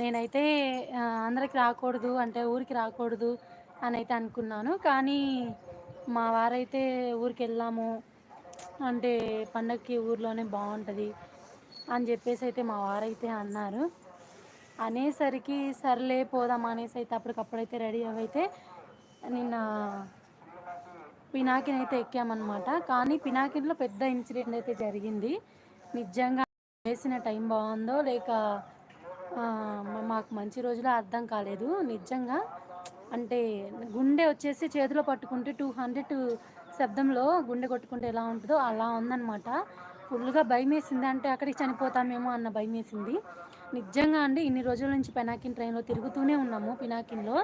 నేనైతే అందరికి రాకూడదు అంటే ఊరికి రాకూడదు అని అయితే అనుకున్నాను. కానీ మా వారైతే ఊరికి వెళ్ళాము అంటే పండగకి ఊర్లోనే బాగుంటుంది అని చెప్పేసి అయితే మా వారైతే అన్నారు. అనేసరికి సర్లే పోదాం అనేసి అయితే అప్పటికప్పుడైతే రెడీ అవైతే నిన్న పినాకిని అయితే ఎక్కామన్నమాట. కానీ పినాకిన్లో పెద్ద ఇన్సిడెంట్ అయితే జరిగింది. నిజంగా వేసిన టైం బాగుందో లేక మాకు మంచి రోజులు అర్థం కాలేదు. నిజంగా అంటే గుండె వచ్చేసి చేతిలో పట్టుకుంటే టూ హండ్రెడ్ శబ్దంలో గుండె కొట్టుకుంటే ఎలా ఉంటుందో అలా ఉందన్నమాట. ఫుల్గా భయం వేసింది అంటే అక్కడికి చనిపోతామేమో అన్న భయం వేసింది నిజంగా అండి ఇన్ని రోజుల నుంచి పెనాకిన్ ట్రైన్లో తిరుగుతూనే ఉన్నాము. పినాకిన్లో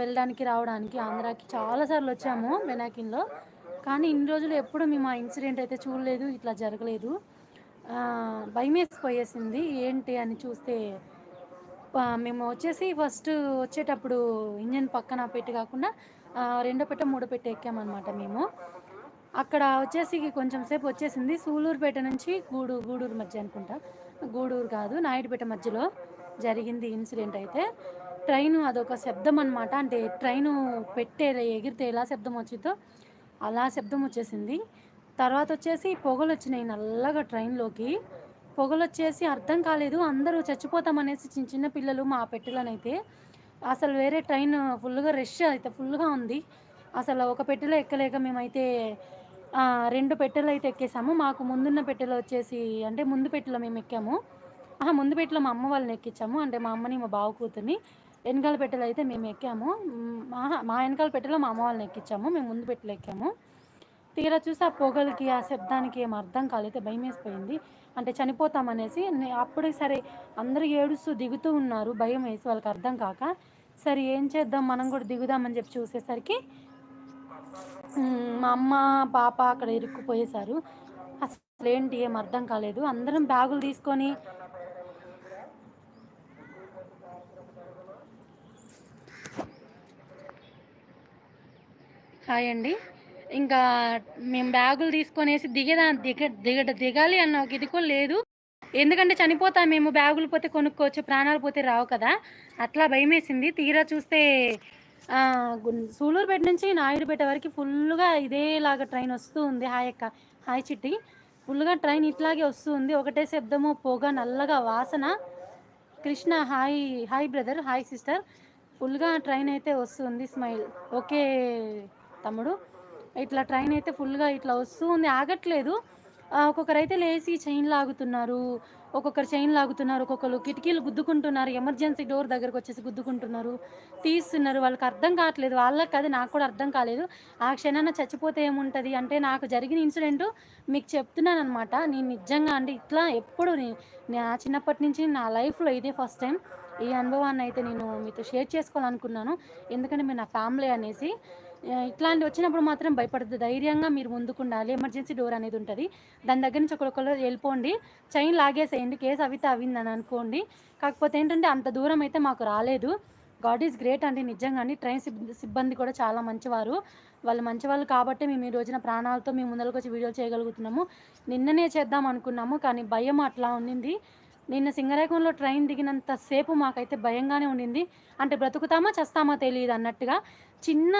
వెళ్ళడానికి రావడానికి ఆంధ్రాకి చాలాసార్లు వచ్చాము పెనాకిన్లో. కానీ ఇన్ని రోజులు ఎప్పుడు మేము ఆ ఇన్సిడెంట్ అయితే చూడలేదు ఇట్లా జరగలేదు. భయమేసిపోయేసింది ఏంటి అని చూస్తే మేము వచ్చేసి ఫస్ట్ వచ్చేటప్పుడు ఇంజన్ పక్కన పెట్టి కాకుండా రెండో పెట్ట మూడో పెట్ట ఎక్కామన్నమాట మేము. అక్కడ వచ్చేసి కొంచెం సేపు వచ్చేసింది. సూలూరుపేట నుంచి గూడు గూడూరు మధ్య అనుకుంటా. గూడూరు కాదు నాయుడుపేట మధ్యలో జరిగింది ఇన్సిడెంట్ అయితే. ట్రైన్ అదొక శబ్దం అనమాట అంటే ట్రైను పెట్టే ఎగిరితే ఎలా శబ్దం వచ్చిందో అలా శబ్దం వచ్చేసింది. తర్వాత వచ్చేసి పొగలు వచ్చినాయి నల్లగా ట్రైన్లోకి. పొగలు వచ్చేసి అర్థం కాలేదు. అందరూ చచ్చిపోతామనేసి చిన్న చిన్న పిల్లలు మా పెట్టెలనైతే. అసలు వేరే ట్రైన్ ఫుల్గా రష్ అయితే ఫుల్గా ఉంది. అసలు ఒక పెట్టెలో ఎక్కలేక మేమైతే రెండు పెట్టెలు అయితే ఎక్కేసాము. మాకు ముందున్న పెట్టెలో వచ్చేసి అంటే ముందు పెట్టెలో మేము ఎక్కాము ముందు పెట్టెలో మా అమ్మ వాళ్ళని ఎక్కించాము అంటే మా అమ్మని మా బావ కూతుర్ని. వెనకాల పెట్టెలో అయితే మేము ఎక్కాము మా మా వెనకాల పెట్టెలో మా అమ్మ వాళ్ళని ఎక్కించాము మేము ముందు పెట్టెలో ఎక్కాము. తీరా చూసి ఆ పొగలకి ఆ శబ్దానికి ఏం అర్థం కాలేదు. భయం వేసిపోయింది. అంటే చనిపోతామనేసి అప్పుడు సరే అందరూ ఏడుస్తూ దిగుతూ ఉన్నారు. భయం వేసి వాళ్ళకి అర్థం కాక సరే ఏం చేద్దాం? మనం కూడా దిగుదామని చెప్పి చూసేసరికి మా అమ్మ పాప అక్కడ ఇరుక్కుపోయేశారు. అసలు ఏంటి? ఏం అర్థం కాలేదు. అందరం బ్యాగులు తీసుకొని హాయ్ అండి. ఇంకా మేము బ్యాగులు తీసుకొనేసి దిగేదా దిగ దిగ దిగాలి అన్న ఒక ఇది కూడా లేదు. ఎందుకంటే చనిపోతాం మేము బ్యాగులు పోతే కొనుక్కోవచ్చు ప్రాణాలు పోతే రావు కదా. అట్లా భయం వేసింది తీరా చూస్తే సూలూరుపేట నుంచి నాయుడుపేట వరకు ఫుల్గా ఇదేలాగా ట్రైన్ వస్తూ ఉంది. హాయ్ అక్క. హాయ్ చిట్టి. ఫుల్గా ట్రైన్ ఇట్లాగే వస్తూ ఉంది. ఒకటే శబ్దము పొగ నల్లగా వాసన. Krishna hi hi brother hi sister. ఫుల్గా ట్రైన్ అయితే వస్తుంది స్మైల్. ఓకే తమ్ముడు. ఇట్లా ట్రైన్ అయితే ఫుల్గా ఇట్లా వస్తూ ఉంది ఆగట్లేదు. ఒక్కొక్కరు అయితే లేచి చైన్ లాగుతున్నారు. ఒక్కొక్కరు చైన్ లాగుతున్నారు. ఒక్కొక్కరు కిటికీలు గుద్దుకుంటున్నారు. ఎమర్జెన్సీ డోర్ దగ్గరకు వచ్చేసి గుద్దుకుంటున్నారు. తీస్తున్నారు. వాళ్ళకి అర్థం కావట్లేదు. వాళ్ళకి అది నాకు కూడా అర్థం కాలేదు. ఆ క్షణాన చచ్చిపోతే ఏముంటుంది? అంటే నాకు జరిగిన ఇన్సిడెంట్ మీకు చెప్తున్నాను అనమాట నేను నిజంగా అంటే ఇట్లా ఎప్పుడు నా చిన్నప్పటి నుంచి నా లైఫ్లో ఇదే ఫస్ట్ టైం ఈ అనుభవాన్ని అయితే నేను మీతో షేర్ చేసుకోవాలనుకున్నాను. ఎందుకంటే మీరు నా ఫ్యామిలీ అనేసి ఇట్లాంటి వచ్చినప్పుడు మాత్రం భయపడద్దు. ధైర్యంగా మీరు ముందుకుండాలి. ఎమర్జెన్సీ డోర్ అనేది ఉంటుంది. దాని దగ్గర నుంచి ఒకరికొకరు వెళ్ళిపోండి. చైన్ లాగేసేయండి. కేసు అవితే అవిందని అనుకోండి. కాకపోతే ఏంటంటే అంత దూరం అయితే మాకు రాలేదు. గాడ్ ఈజ్ గ్రేట్ అండి నిజంగా అండి. ట్రైన్ సిబ్బంది కూడా చాలా మంచివారు. వాళ్ళు మంచివాళ్ళు కాబట్టి మేము ఈ రోజున ప్రాణాలతో మేము ముందరకు వచ్చి వీడియో చేయగలుగుతున్నాము. నిన్ననే చేద్దాం అనుకున్నాము. కానీ భయం అట్లా ఉండింది నిన్న సింగరేగంలో ట్రైన్ దిగినంత సేపు మాకైతే భయంగానే ఉండింది. అంటే బ్రతుకుతామా చస్తామా తెలియదు అన్నట్టుగా చిన్న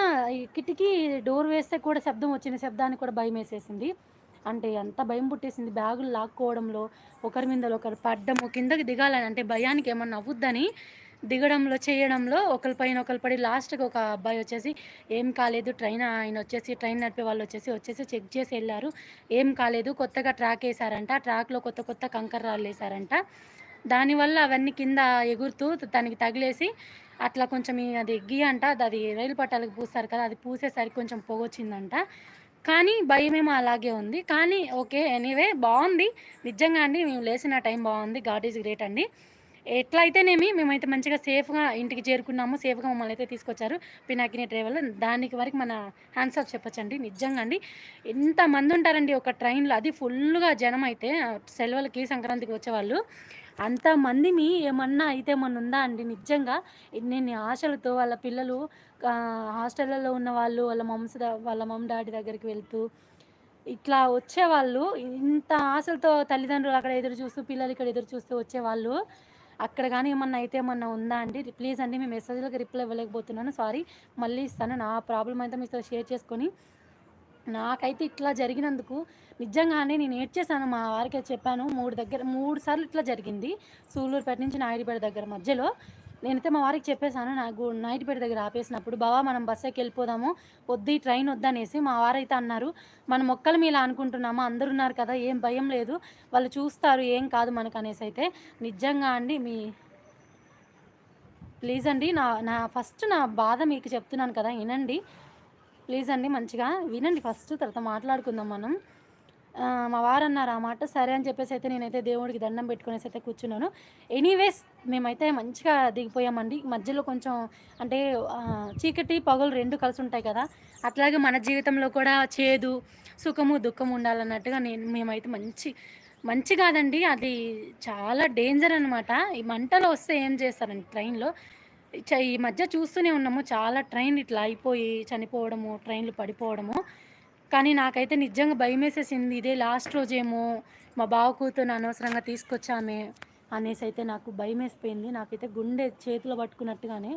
కిటికీ డోర్ వేస్తే కూడా శబ్దం వచ్చిన శబ్దానికి కూడా భయం వేసేసింది. అంటే ఎంత భయం పుట్టేసింది. బ్యాగులు లాక్కోవడంలో ఒకరి మీద ఒకరు పడ్డము కిందకి దిగాలని అంటే భయానికి ఏమన్నా అవ్వద్దని దిగడంలో చేయడంలో ఒకరి పైన ఒకరి పడి లాస్ట్కి ఒక అబ్బాయి వచ్చేసి ఏం కాలేదు ట్రైన్ ఆయన వచ్చేసి ట్రైన్ నడిపే వాళ్ళు వచ్చేసి వచ్చేసి చెక్ చేసి వెళ్ళారు. ఏం కాలేదు కొత్తగా ట్రాక్ వేసారంట ట్రాక్లో కొత్త కొత్త కంకర రాళ్ళు వేశారంట దానివల్ల అవన్నీ కింద ఎగురుతూ దానికి తగిలేసి అట్లా కొంచెం అది ఎగ్గి అంట అది రైలు పట్టాలకు పూస్తారు కదా అది పూసేసరికి కొంచెం పొగొచ్చిందంట. కానీ భయమేమో అలాగే ఉంది. కానీ ఓకే ఎనీవే బాగుంది. నిజంగా అండి మేము లేచిన టైం బాగుంది. గాడ్ ఈజ్ గ్రేట్ అండి. ఎట్లా అయితేనేమి మేమైతే మంచిగా సేఫ్గా ఇంటికి చేరుకున్నాము సేఫ్గా మమ్మల్ని అయితే తీసుకొచ్చారు పినాకిని డ్రైవర్ దానికి వరకు మన హ్యాండ్స్ ఆఫ్ చెప్పచ్చండి. నిజంగా అండి. ఎంతమంది ఉంటారండి ఒక ట్రైన్లో? అది ఫుల్గా జనం అయితే సెలవులకి సంక్రాంతికి వచ్చేవాళ్ళు. అంతమంది మీ ఏమన్నా అయితే ఏమన్నా ఉందా అండి? నిజంగా ఎన్ని ఆశలతో వాళ్ళ పిల్లలు హాస్టళ్ళలో ఉన్న వాళ్ళు వాళ్ళ మమ్స్ వాళ్ళ మమ్ డాడీ దగ్గరికి వెళ్తూ ఇట్లా వచ్చేవాళ్ళు. ఇంత ఆశలతో తల్లిదండ్రులు అక్కడ ఎదురు చూస్తూ పిల్లలు ఇక్కడ ఎదురు చూస్తూ వచ్చేవాళ్ళు. అక్కడ కానీ ఏమన్నా అయితే ఏమన్నా ఉందా అండి? ప్లీజ్ అండి మీ మెసేజ్లకు రిప్లై ఇవ్వలేకపోతున్నాను. సారీ మళ్ళీ ఇస్తాను. నా ప్రాబ్లం అయితే మీతో షేర్ చేసుకొని. నాకైతే ఇట్లా జరిగినందుకు నిజంగానే నేను ఏడ్చేసాను మా వారికి చెప్పాను మూడు దగ్గర మూడు సార్లు ఇట్లా జరిగింది. సూళ్ళూరుపేట నుంచి నాయుడుపేట దగ్గర మధ్యలో. నేనైతే మా వారికి చెప్పేశాను నాకు నైట్పేట దగ్గర ఆపేసినప్పుడు బావా మనం బస్ ఎక్కి వెళ్ళిపోదాము వద్దు ఈ ట్రైన్ వద్దనేసి మా వారైతే అన్నారు. మన మొక్కలు మీలా అనుకుంటున్నామా? అందరు ఉన్నారు కదా ఏం భయం లేదు. వాళ్ళు చూస్తారు ఏం కాదు మనకు అనేసి అయితే నిజంగా అండి మీ ప్లీజ్ అండి నా నా ఫస్ట్ నా బాధ మీకు చెప్తున్నాను కదా వినండి. ప్లీజ్ అండి మంచిగా వినండి ఫస్ట్ తర్వాత మాట్లాడుకుందాం మనం. మా వారు అన్నారు ఆ మాట సరే అని చెప్పేసి అయితే నేనైతే దేవుడికి దండం పెట్టుకునేసి అయితే కూర్చున్నాను. ఎనీవేస్ మేమైతే మంచిగా దిగిపోయామండి. మధ్యలో కొంచెం అంటే చీకటి పగలు రెండు కలిసి ఉంటాయి కదా అట్లాగే మన జీవితంలో కూడా చేదు సుఖము దుఃఖము ఉండాలన్నట్టుగా నేను మేమైతే మంచి మంచి కాదండి అది చాలా డేంజర్ అనమాట ఈ మంటలు వస్తే ఏం చేస్తారండి ట్రైన్లో ఈ మధ్య చూస్తూనే ఉన్నాము చాలా ట్రైన్ ఇట్లా అయిపోయి చనిపోవడము ట్రైన్లు పడిపోవడము. కానీ నాకైతే నిజంగా భయం వేసేసింది ఇదే లాస్ట్ రోజేమో మా బావ కూతురు అనవసరంగా తీసుకొచ్చామే అనేసి అయితే నాకు భయం వేసిపోయింది నాకైతే గుండె చేతిలో పట్టుకున్నట్టుగానే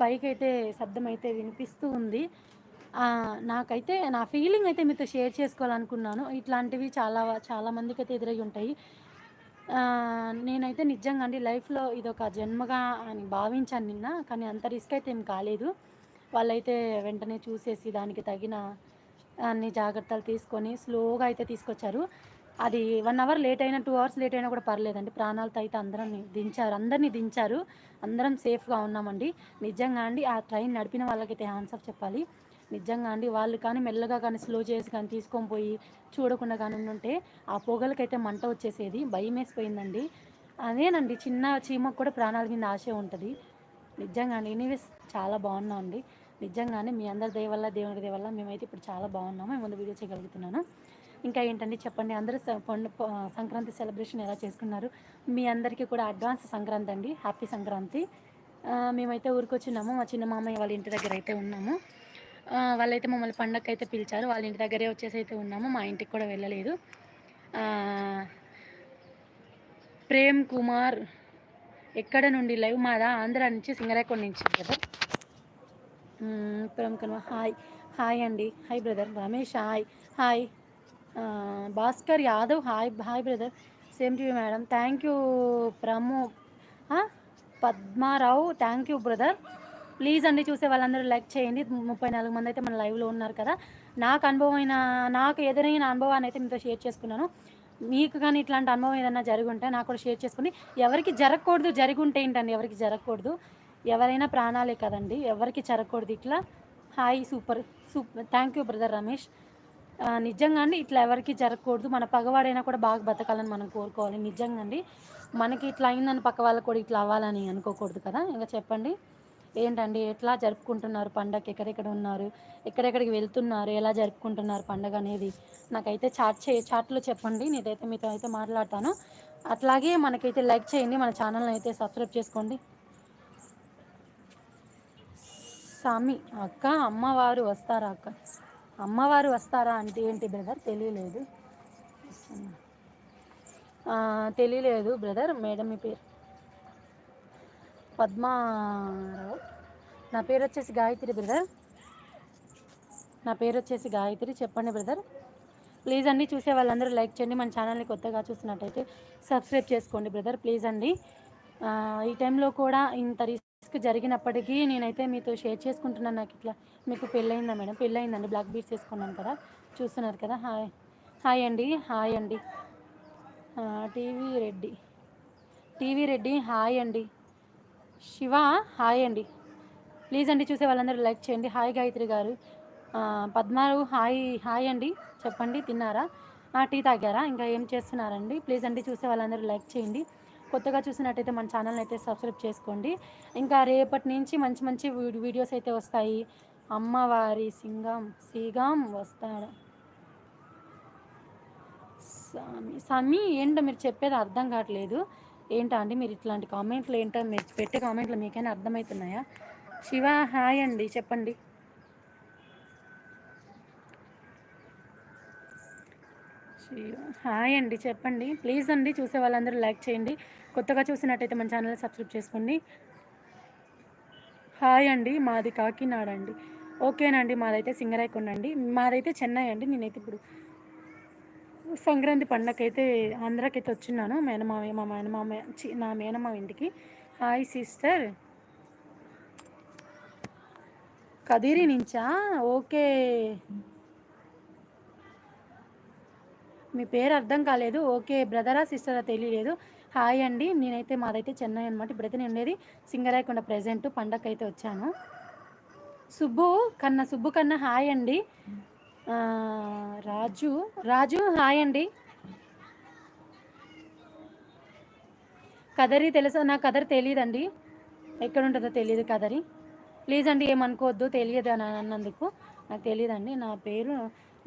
పైకైతే శబ్దం అయితే వినిపిస్తూ ఉంది. నాకైతే నా ఫీలింగ్ అయితే మీతో షేర్ చేసుకోవాలనుకున్నాను. ఇట్లాంటివి చాలా చాలా మందికి అయితే ఎదురై ఉంటాయి. నేనైతే నిజంగా అండి లైఫ్లో ఇదొక జన్మగా అని భావించాను నిన్న కానీ అంత రిస్క్ అయితే ఏం కాలేదు. వాళ్ళైతే వెంటనే చూసేసి దానికి తగిన అన్ని జాగ్రత్తలు తీసుకొని స్లోగా అయితే తీసుకొచ్చారు. అది వన్ అవర్ లేట్ అయినా టూ అవర్స్ లేట్ అయినా కూడా పర్లేదండి. ప్రాణాలతో అయితే అందరం దించారు. అందరినీ దించారు. అందరం సేఫ్గా ఉన్నామండి. నిజంగా అండి ఆ ట్రైన్ నడిపిన వాళ్ళకైతే హ్యాండ్స్ ఆఫ్ చెప్పాలి. నిజంగా అండి వాళ్ళు కానీ మెల్లగా కానీ స్లో చేసి కానీ తీసుకొని పోయి చూడకుండా కానీ ఉంటే ఆ పొగలకైతే మంట వచ్చేసేది. భయం వేసిపోయిందండి. అదేనండి చిన్న చీమకు కూడా ప్రాణాల మీద ఆశ ఉంటుంది. నిజంగా అండి ఎనీవేస్ చాలా బాగున్నాం అండి. నిజంగానే మీ అందరి దయ వల్ల దేవుడి దయ వల్ల మేమైతే ఇప్పుడు చాలా బాగున్నాము. మేము ముందు వీడియో చేయగలుగుతున్నాను. ఇంకా ఏంటండి చెప్పండి అందరూ సంక్రాంతి సెలబ్రేషన్ ఎలా చేసుకున్నారు? మీ అందరికీ కూడా అడ్వాన్స్ సంక్రాంతి అండి హ్యాపీ సంక్రాంతి. మేమైతే ఊరికొచ్చినాము మా చిన్న మామయ్య వాళ్ళ ఇంటి దగ్గర అయితే ఉన్నాము. వాళ్ళైతే మమ్మల్ని పండగకి అయితే పిలిచారు వాళ్ళ ఇంటి దగ్గరే వచ్చేసి అయితే ఉన్నాము మా ఇంటికి కూడా వెళ్ళలేదు. ప్రేమ్ కుమార్ ఎక్కడ నుండి లైవ్? మాదా ఆంధ్ర నుంచి సింగరేకొండ నుంచి కదా? ప్రేమ్ కనుమ. హాయ్. హాయ్ అండి. Hi brother. Ramesh hi. Hi. Bhaskar Yadav hi. Hi brother. Same to you madam. Thank you ప్రము Padmarao thank you brother. Please అండి చూసే వాళ్ళందరూ లైక్ చేయండి. ముప్పై నాలుగు మంది అయితే మన లైవ్లో ఉన్నారు కదా. నాకు అనుభవమైన నాకు ఎదురైన అనుభవాన్ని అయితే మీతో షేర్ చేసుకున్నాను. మీకు కానీ ఇట్లాంటి అనుభవం ఏదైనా జరిగి ఉంటే నాకు కూడా షేర్ చేసుకుని ఎవరికి జరగకూడదు జరిగి ఉంటే ఏంటండి? ఎవరికి జరగకూడదు. ఎవరైనా ప్రాణాలే కదండి ఎవరికి జరగకూడదు ఇట్లా. Hi super super thank you brother Ramesh. నిజంగా అండి ఇట్లా ఎవరికి జరగకూడదు మన పగవాడైనా కూడా బాగా బతకాలని మనం కోరుకోవాలి నిజంగా అండి. మనకి ఇట్లా అయిందని పక్క వాళ్ళకి కూడా ఇట్లా అవ్వాలని అనుకోకూడదు కదా ఇంకా చెప్పండి. ఏంటండి ఎట్లా జరుపుకుంటున్నారు పండగ ఎక్కడెక్కడ ఉన్నారు ఎక్కడెక్కడికి వెళ్తున్నారు ఎలా జరుపుకుంటున్నారు పండగ అనేది నాకైతే చాట్ చే చాట్లో చెప్పండి నేనైతే మీతో అయితే మాట్లాడతాను. అట్లాగే మనకైతే లైక్ చేయండి మన ఛానల్ని అయితే సబ్స్క్రైబ్ చేసుకోండి. స్వామి అక్క అమ్మవారు వస్తారా అక్క? అమ్మవారు వస్తారా అంటే ఏంటి బ్రదర్? తెలియలేదు. తెలియలేదు బ్రదర్ మేడం మీ పేరు? పద్మారావు. నా పేరు వచ్చేసి గాయత్రి బ్రదర్. నా పేరు వచ్చేసి గాయత్రి. చెప్పండి బ్రదర్. ప్లీజ్ అండి చూసే వాళ్ళందరూ లైక్ చేయండి. మన ఛానల్ని కొత్తగా చూసినట్టయితే సబ్స్క్రైబ్ చేసుకోండి బ్రదర్ ప్లీజ్ అండి. ఈ టైంలో కూడా ఇంత రిస్క్ జరిగినప్పటికీ నేనైతే మీతో షేర్ చేసుకుంటున్నాను. నాకు ఇట్లా మీకు పెళ్ళయిందా మేడం? పెళ్ళయిందండి. బ్లాక్ బీట్స్ వేసుకున్నాను కదా? చూస్తున్నారు కదా? హాయ్. హాయ్ అండి. హాయ్ అండి. TV Reddy. TV Reddy hi అండి. శివ హాయ్ అండి. ప్లీజ్ అండి చూసే వాళ్ళందరూ లైక్ చేయండి. హాయ్ గాయత్రి గారు. పద్మారావు హాయ్ హాయ్ అండి. చెప్పండి తిన్నారా? టీ తాగారా? ఇంకా ఏం చేస్తున్నారండి? ప్లీజ్ అండి చూసే వాళ్ళందరూ లైక్ చేయండి. కొత్తగా చూసినట్టయితే మన ఛానల్ని అయితే సబ్స్క్రైబ్ చేసుకోండి. ఇంకా రేపటి నుంచి మంచి మంచి వీడియోస్ అయితే వస్తాయి. అమ్మవారి సింగం సీగం వస్తాడు. స్వామి ఏంటో మీరు చెప్పేది అర్థం కావట్లేదు. ఏంటా అండి మీరు ఇట్లాంటి కామెంట్లు ఏంటో మీరు పెట్టే కామెంట్లు మీకైనా అర్థమవుతున్నాయా? శివ హాయ్ అండి చెప్పండి. హాయ్ అండి చెప్పండి. ప్లీజ్ అండి చూసే వాళ్ళందరూ లైక్ చేయండి. కొత్తగా చూసినట్టయితే మన ఛానల్ సబ్స్క్రైబ్ చేసుకోండి. హాయ్ అండి మాది కాకినాడ అండి. ఓకేనండి మాదైతే సింగరాయకొండ అండి. మాదైతే చెన్నై అండి నేనైతే ఇప్పుడు సంక్రాంతి పండగకైతే ఆంధ్రాకైతే వచ్చిన్నాను. మేనమామ మా మేనమామ చి నా మేనమామ ఇంటికి. Hi sister. కదిరి నుంచా? ఓకే. మీ పేరు అర్థం కాలేదు. ఓకే బ్రదరా సిస్టరా తెలియలేదు హాయ్ అండి. నేనైతే మాదైతే చెన్నై అనమాట ఇప్పుడైతే నేను ఉండేది సింగరాయకొండ ప్రజెంట్ పండగ అయితే వచ్చాను. సుబ్బు కన్నా సుబ్బు కన్నా హాయ్ అండి. రాజు రాజు హాయ్ అండి. కదరి తెలుసా? నాకు కదరి తెలియదండి ఎక్కడ ఉంటుందో తెలియదు కదరి. ప్లీజ్ అండి ఏమనుకోవద్దు తెలియదు అని అన్నందుకు. నాకు తెలియదండి నా పేరు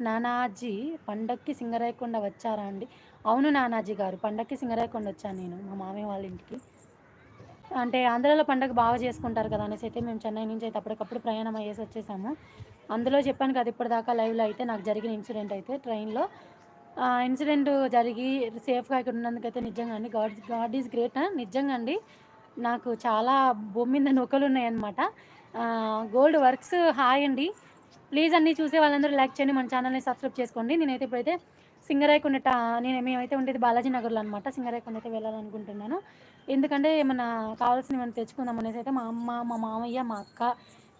నానాజీ. పండక్కి సింగరాయకొండ వచ్చారా అండి? అవును నానాజీ గారు. పండక్కి సింగరాయకొండ వచ్చాను నేను మా మామయ్య వాళ్ళ ఇంటికి. అంటే ఆంధ్రాలో పండగ బాగా చేసుకుంటారు కదా అనేసి అయితే మేము చెన్నై నుంచి అయితే అప్పటికప్పుడు ప్రయాణం అయ్యేసి వచ్చేసాము. అందులో చెప్పాను కదా ఇప్పటిదాకా లైవ్లో అయితే నాకు జరిగిన ఇన్సిడెంట్ అయితే ట్రైన్లో. ఇన్సిడెంట్ జరిగి సేఫ్గా ఇక్కడ ఉన్నందుకైతే నిజంగా అండి గాడ్ గాడ్ ఈజ్ గ్రేట్ నిజంగా అండి. నాకు చాలా భూమి మీద నొక్కలు ఉన్నాయన్నమాట. గోల్డ్ వర్క్స్ హాయ్ అండి. ప్లీజ్ అన్నీ చూసే వాళ్ళందరూ లైక్ చేయండి మన ఛానల్ని సబ్స్క్రైబ్ చేసుకోండి. నేనైతే ఇప్పుడైతే సింగరాయకొండ టా నేను మేమైతే ఉండేది బాలాజీ నగర్లో అనమాట సింగరాయకొండ అయితే వెళ్ళాలనుకుంటున్నాను. ఎందుకంటే ఏమన్నా కావాల్సిన మనం తెచ్చుకుందాం అనేసి అయితే మా అమ్మ మా మామయ్య మా అక్క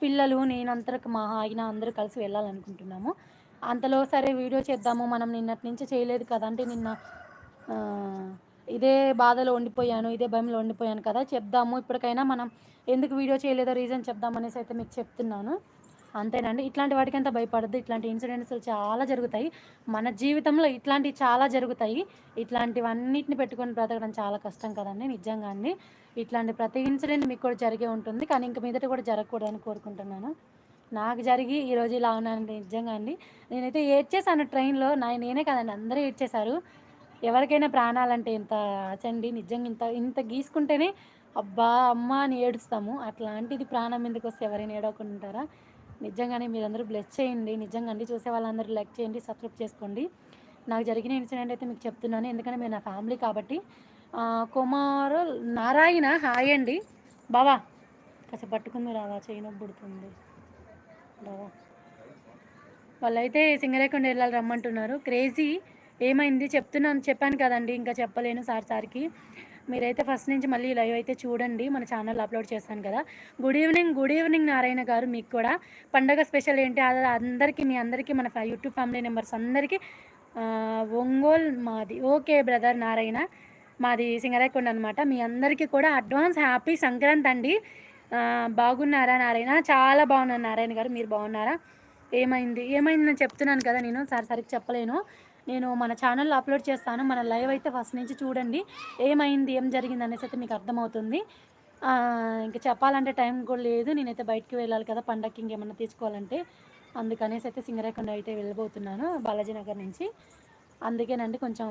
పిల్లలు నేను అందరికి మా ఆయన అందరూ కలిసి వెళ్ళాలనుకుంటున్నాము. అంతలో సరే వీడియో చేద్దాము మనం నిన్నటి నుంచి చేయలేదు కదా అంటే నిన్న ఇదే బాధలో ఉండిపోయాను ఇదే భయంలో ఉండిపోయాను కదా చెప్దాము. ఇప్పటికైనా మనం ఎందుకు వీడియో చేయలేదో రీజన్ చెప్దామనేసి అయితే మీకు చెప్తున్నాను. అంతేనండి. ఇట్లాంటి వాటికంతా భయపడద్దు. ఇట్లాంటి ఇన్సిడెంట్స్ చాలా జరుగుతాయి. మన జీవితంలో ఇట్లాంటివి చాలా జరుగుతాయి. ఇట్లాంటివన్నిటిని పెట్టుకొని బ్రతకడం చాలా కష్టం కదండి నిజంగా అండి. ఇట్లాంటి ప్రతి ఇన్సిడెంట్ మీకు కూడా జరిగే ఉంటుంది. కానీ ఇంక మీదట కూడా జరగకూడదని కోరుకుంటున్నాను. నాకు జరిగి ఈరోజు ఇలా ఉన్నానండి నిజంగా అండి. నేనైతే ఏడ్చేసాను ట్రైన్లో. నా నేనే కదండి అందరూ ఏడ్చేశారు. ఎవరికైనా ప్రాణాలంటే ఇంత ఆచండి నిజంగా ఇంత ఇంత గీసుకుంటేనే అబ్బా అమ్మ అని ఏడుస్తాము. అట్లాంటిది ప్రాణం ఎందుకు వస్తే ఎవరైనా ఏడవకుండా ఉంటారా? నిజంగానే మీరందరూ బ్లెస్ చేయండి. నిజంగా అండి చూసే వాళ్ళందరూ లైక్ చేయండి. సబ్స్క్రైబ్ చేసుకోండి. నాకు జరిగిన ఇన్సిడెంట్ అయితే మీకు చెప్తున్నాను. ఎందుకంటే మీరు నా ఫ్యామిలీ కాబట్టి కుమారు నారాయణ హాయ్ అండి. బావా కాసేపు పట్టుకుంది రావా చేయను పుడుతుంది. బావా. వాళ్ళైతే సింగరేకొండ వెళ్ళాలి రమ్మంటున్నారు. క్రేజీ ఏమైంది? చెప్తున్నాను చెప్పాను కదండి. ఇంకా చెప్పలేను సార్ సార్కి. మీరైతే ఫస్ట్ నుంచి మళ్ళీ లైవ్ అయితే చూడండి. మన ఛానల్ అప్లోడ్ చేస్తాను కదా. Good evening good evening Narayana గారు మీకు కూడా. పండగ స్పెషల్ ఏంటి? అది అందరికీ మీ అందరికీ మన యూట్యూబ్ ఫ్యామిలీ మెంబర్స్ అందరికీ ఒంగోల్ మాది. Okay brother Narayana. మాది సింగరాయకొండ అనమాట మీ అందరికీ కూడా అడ్వాన్స్ హ్యాపీ సంక్రాంతి అండి. బాగున్నారా నారాయణ? చాలా బాగున్నాను నారాయణ గారు. మీరు బాగున్నారా? ఏమైంది? ఏమైంది నేను చెప్తున్నాను కదా నేను. సార్ సరికి చెప్పలేను. నేను మన ఛానల్లో అప్లోడ్ చేస్తాను. మన లైవ్ అయితే ఫస్ట్ నుంచి చూడండి. ఏమైంది? ఏం జరిగింది? అనేసి అయితే మీకు అర్థమవుతుంది. ఇంకా చెప్పాలంటే టైం కూడా లేదు. నేనైతే బయటికి వెళ్ళాలి కదా. పండగకి ఇంకేమన్నా తీసుకోవాలంటే. అందుకనేసి అయితే సింగరేకొండ అయితే వెళ్ళబోతున్నాను. బాలాజీ నగర్ నుంచి. అందుకేనండి కొంచెం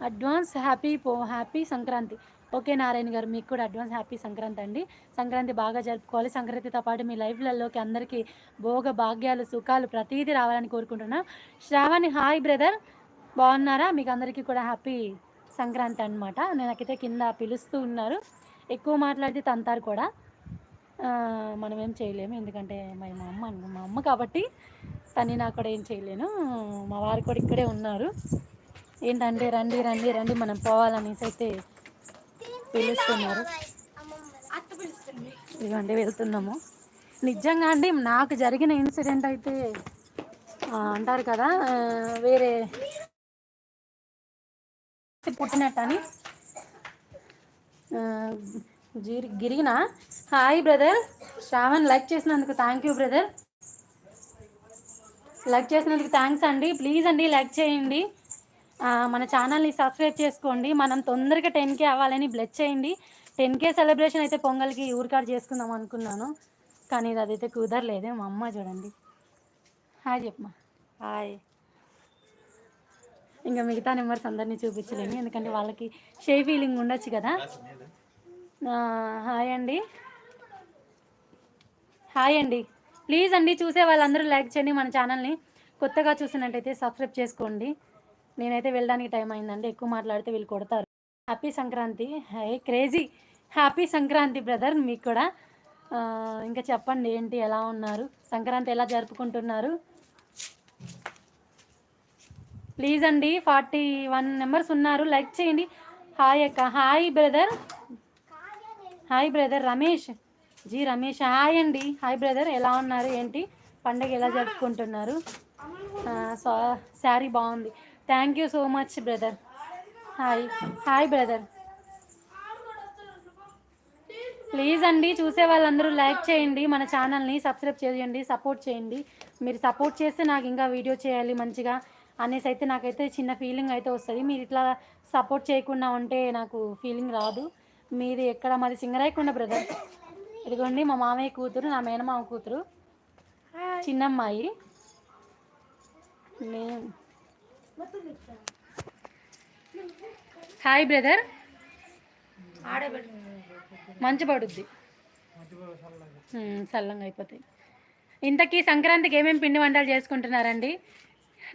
అడ్వాన్స్ హ్యాపీ పో హ్యాపీ సంక్రాంతి. ఓకే నారాయణ గారు మీకు కూడా అడ్వాన్స్ హ్యాపీ సంక్రాంతి అండి. సంక్రాంతి బాగా జరుపుకోవాలి. సంక్రాంతితో పాటు మీ లైఫ్లలోకి అందరికీ భోగ భాగ్యాలు సుఖాలు ప్రతీది రావాలని కోరుకుంటున్నా. Sravani hi brother. బాగున్నారా? మీకు అందరికీ కూడా హ్యాపీ సంక్రాంతి అనమాట నేనకైతే కింద పిలుస్తూ ఉన్నారు. ఎక్కువ మాట్లాడితే తంతారు కూడా. మనం ఏం చేయలేము. ఎందుకంటే మా మా అమ్మ మా అమ్మ కాబట్టి తను నాకు కూడా ఏం చేయలేను. మా వారు కూడా ఇక్కడే ఉన్నారు. ఏంటంటే రండి రండి రండి మనం పోవాలనేసి అయితే పిలుస్తున్నారు. ఇదిగోండి వెళ్తున్నాము. నిజంగా అండి నాకు జరిగిన ఇన్సిడెంట్ అయితే అంటారు కదా వేరే పుట్టినట్టని. ఆ, Giri గిరిగిన. Hi brother. Shravan like చేసినందుకు థ్యాంక్ యూ బ్రదర్. లైక్ చేసినందుకు థ్యాంక్స్ అండి. ప్లీజ్ అండి లైక్ చేయండి. మన ఛానల్ని సబ్స్క్రైబ్ చేసుకోండి. మనం తొందరగా టెన్ కే అవ్వాలని బ్లెస్ చేయండి. టెన్ కే సెలబ్రేషన్ అయితే పొంగల్కి ఊరికాడు చేసుకుందాం అనుకున్నాను. కానీ ఇది అదైతే కుదరలేదు. మా అమ్మ చూడండి. హాయ్ చెప్పమ్మా. హాయ్. ఇంకా మిగతా నెంబర్స్ అందరినీ చూపించలేము. ఎందుకంటే వాళ్ళకి షే ఫీలింగ్ ఉండొచ్చు కదా. హాయ్ అండి. హాయ్ అండి. ప్లీజ్ అండి చూసే వాళ్ళందరూ లైక్ చేయండి మన ఛానల్ని. కొత్తగా చూసినట్టయితే సబ్స్క్రైబ్ చేసుకోండి. నేనైతే వెళ్ళడానికి టైం అయిందండి. ఎక్కువ మాట్లాడితే వీళ్ళు కొడతారు. Happy Sankranti. Hey crazy. Happy Sankranti brother మీకు కూడా. ఇంకా చెప్పండి ఏంటి ఎలా ఉన్నారు? సంక్రాంతి ఎలా జరుపుకుంటున్నారు? ప్లీజ్ అండి ఫార్టీ వన్ నెంబర్స్ ఉన్నారు. లైక్ చేయండి. హాయ్ అక్క. Hi brother. Hi brother. Ramesh. Ji Ramesh. Hi అండి. Hi brother. ఎలా ఉన్నారు? ఏంటి? పండగ ఎలా జరుపుకుంటున్నారు? శారీ బాగుంది. Thank you so much brother hi hi brother please అండి చూసే వాళ్ళందరూ లైక్ చేయండి మన ఛానల్ని సబ్స్క్రైబ్ చేయండి సపోర్ట్ చేయండి. మీరు సపోర్ట్ చేస్తే నాకు ఇంకా వీడియో చేయాలి మంచిగా అనేసి అయితే నాకైతే చిన్న ఫీలింగ్ అయితే వస్తుంది. మీరు ఇట్లా సపోర్ట్ చేయకుండా ఉంటే నాకు ఫీలింగ్ రాదు. మీరు ఎక్కడ మాది సింగరాయకొండ బ్రదర్ ఇదిగోండి మా మామయ్య కూతురు నా మేనమామ కూతురు. చిన్నమ్మాయి. నేను హాయ్ బ్రదర్. మంచి పడుద్ది. చల్లంగా అయిపోతాయి. ఇంతకీ సంక్రాంతికి ఏమేమి పిండి వంటలు చేసుకుంటున్నారండి?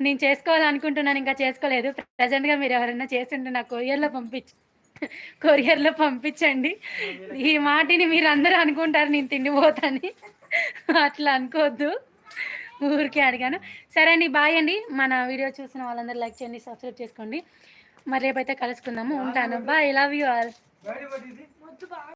నేను చేసుకోవాలనుకుంటున్నాను ఇంకా చేసుకోలేదు. ప్రజెంట్గా మీరు ఎవరైనా చేస్తుంటే నాకు కొరియర్లో పంపించ కొరియర్లో పంపించండి. ఈ మాటిని మీరు అందరూ అనుకుంటారు నేను తిండిపోతాని. అట్లా అనుకోవద్దు ఊరికే అడిగాను. సరే అండి బాయ్ అండి. మన వీడియో చూసిన వాళ్ళందరూ లైక్ చేయండి సబ్స్క్రైబ్ చేసుకోండి. మరి రేపైతే కలుసుకుందాము. ఉంటాను. Bye love you all